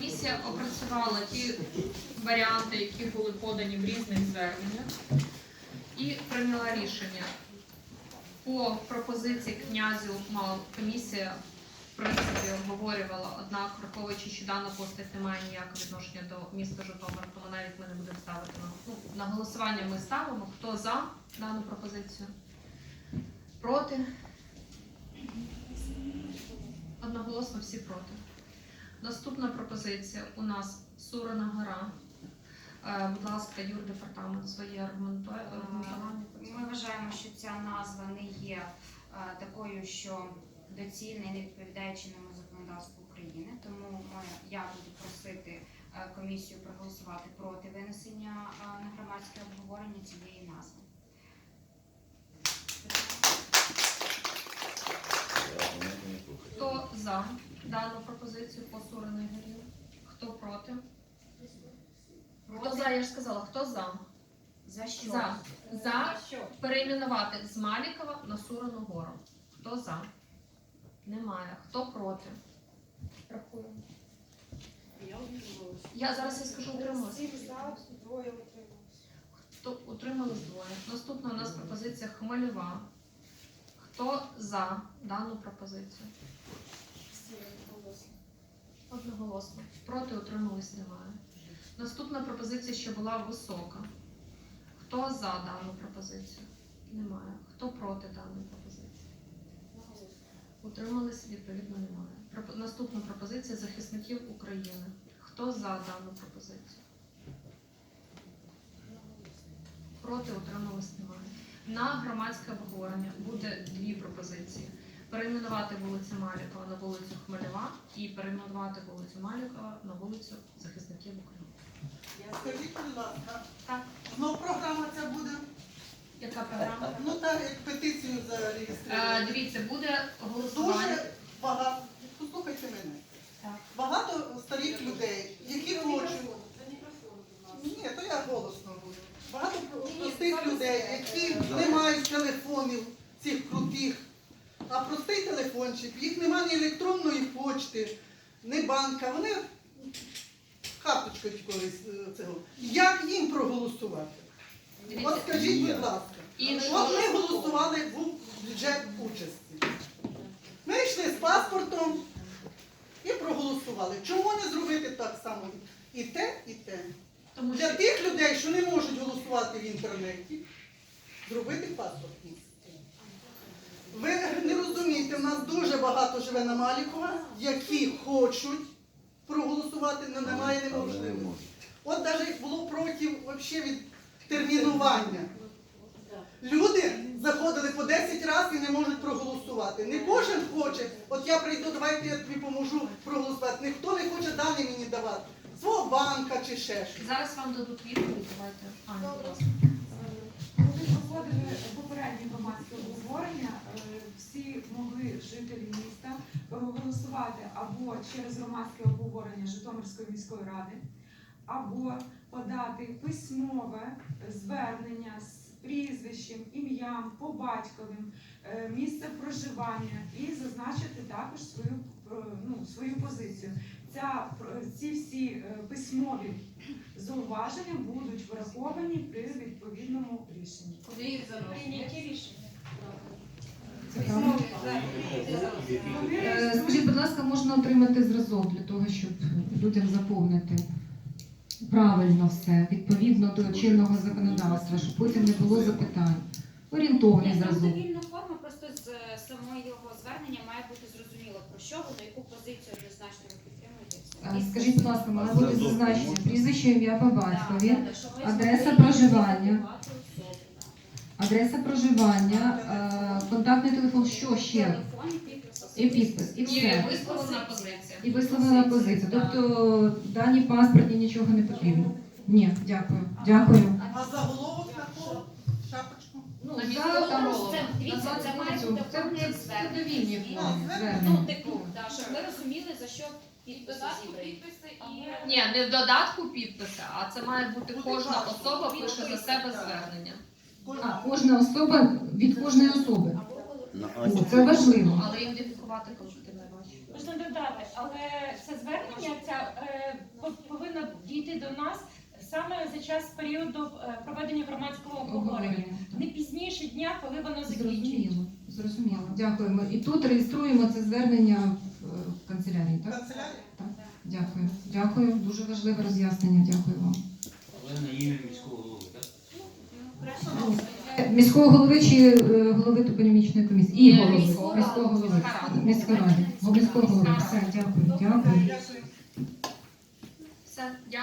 комісія опрацювала ті варіанти, які були подані в різних зверненнях, і прийняла рішення. По пропозиції князю мав комісія в принципі обговорювала, однак, враховуючи, що дана постать не має ніякого відношення до міста Житомир, тому навіть ми не будемо ставити на, ну, на голосування. Ми ставимо. Хто за дану пропозицію? Проти? Одноголосно всі проти. Наступна пропозиція у нас Сурена гора. Е, будь ласка, Юр, департамент своє аргументує. аргументування. Ми вважаємо, що ця назва не є е, такою, що доцільна і не відповідає чинному законодавству України. Тому я буду просити е, комісію проголосувати проти винесення е, на громадське обговорення цієї назви. Хто за дану пропозицію по Суреної горі? Хто проти? Хто за, я ж сказала, хто за? За що? За. За перейменувати з Малікова на Сурену гору. Хто за? Немає. Хто проти? Рахуємо. Я зараз я скажу утрималась. Всі за, двоє утрималися. Хто утримались двоє. Наступна у нас пропозиція Хмельова. Хто за дану пропозицію? Одноголосно. Проти утримались немає. Наступна пропозиція, що була висока. Хто за дану пропозицію? Немає. Хто проти даної пропозиції? Утримались, відповідно, немає. Наступна пропозиція захисників України. Хто за дану пропозицію? Проти утримались немає. На громадське обговорення буде дві пропозиції: перейменувати вулицю Малікова на вулицю Хмельова і перейменувати вулицю Малікова на вулицю захисників України. Скажіть, будь ласка, Так, знов програма ця буде? яка програма? Ну так, як петицію Е, зареєстрували. дивіться, буде голосування. Дуже багато, послухайте мене, Так. багато старих людей, які хочуть. За мікрофон, будь ласка. Ні, то я голосно буду. Багато простих людей, які не мають телефонів цих крутих, а простий телефончик, їх немає ні електронної почти, ні банка. Вони карточкою колись е, цього. Як їм проголосувати? От скажіть, будь ласка. От ми голосували був бюджет участі. Ми йшли з паспортом і проголосували. Чому не зробити так само? І те, і те. тому Для що тих людей, що не можуть голосувати в інтернеті, зробити паспорт. Ви не розумієте, в нас дуже багато живе на Малікова, які хочуть проголосувати, але немає неможливості. От навіть було проти вообще від термінування. Люди заходили по 10 разів і не можуть проголосувати. Не кожен хоче, от я прийду, давайте я тобі поможу проголосувати. Ніхто не хоче дані мені давати. Свого банка чи ще щось. зараз вам дадуть відповідь. Давайте. Коли проходили попередні громадське обговорення, е, всі могли жителі міста проголосувати або через громадське обговорення Житомирської міської ради, або подати письмове звернення з прізвищем, ім'ям, по батьковим, е, місце проживання і зазначити також свою, е, ну, свою позицію. Ця, ці всі е, письмові зауваження будуть враховані при відповідному рішенні. Прийняті рішення. Е, Скажіть, будь ласка, можна отримати зразок для того, щоб людям заповнити правильно все, відповідно до чинного законодавства, щоб потім не було запитань. Орієнтовний зразок. довільна форма, просто з е, самого його звернення має бути зрозуміло про що воно, яку позицію однозначно ви підтримуєте. і все. Е, Скажіть, будь ласка, має бути зазначення прізвище, ім'я по батькові, адреса проживання. адреса проживання, е, контактний телефон, що ще? І підпис. І все. висловлена позиція. І висловлена позиція. Тобто дані паспортні нічого не потрібно. Ні, дякую. Дякую. А заголовок такого шапочку? Ну, На за там. Це, дивіться, це має бути повне це- це звернення. Ну, типу, да, щоб ми розуміли, за що підписи зібрані. Ні, не в додатку підписи, а це має бути кожна особа пише за себе звернення. А, кожна особа від кожної особи. Або коли О, це важливо. Але ідентифікувати колективне бачу. можна додати, але це звернення ця е, повинно дійти до нас саме за час періоду е, проведення громадського обговорення, не пізніше дня, коли воно закінчується. Зрозуміло, зрозуміло. Дякуємо. І тут реєструємо це звернення в е, в канцелярії, так? Канцелярія? Дякую. Дякую. Дуже важливе роз'яснення. Дякую вам. Але на ім'я міського голови, так? Е, Міського голови чи голови топонімічної комісії? І голови. міського Міського голови. Міської ради. Міського голови. Все, дякую. Дякую. Дякую. Все, дякую.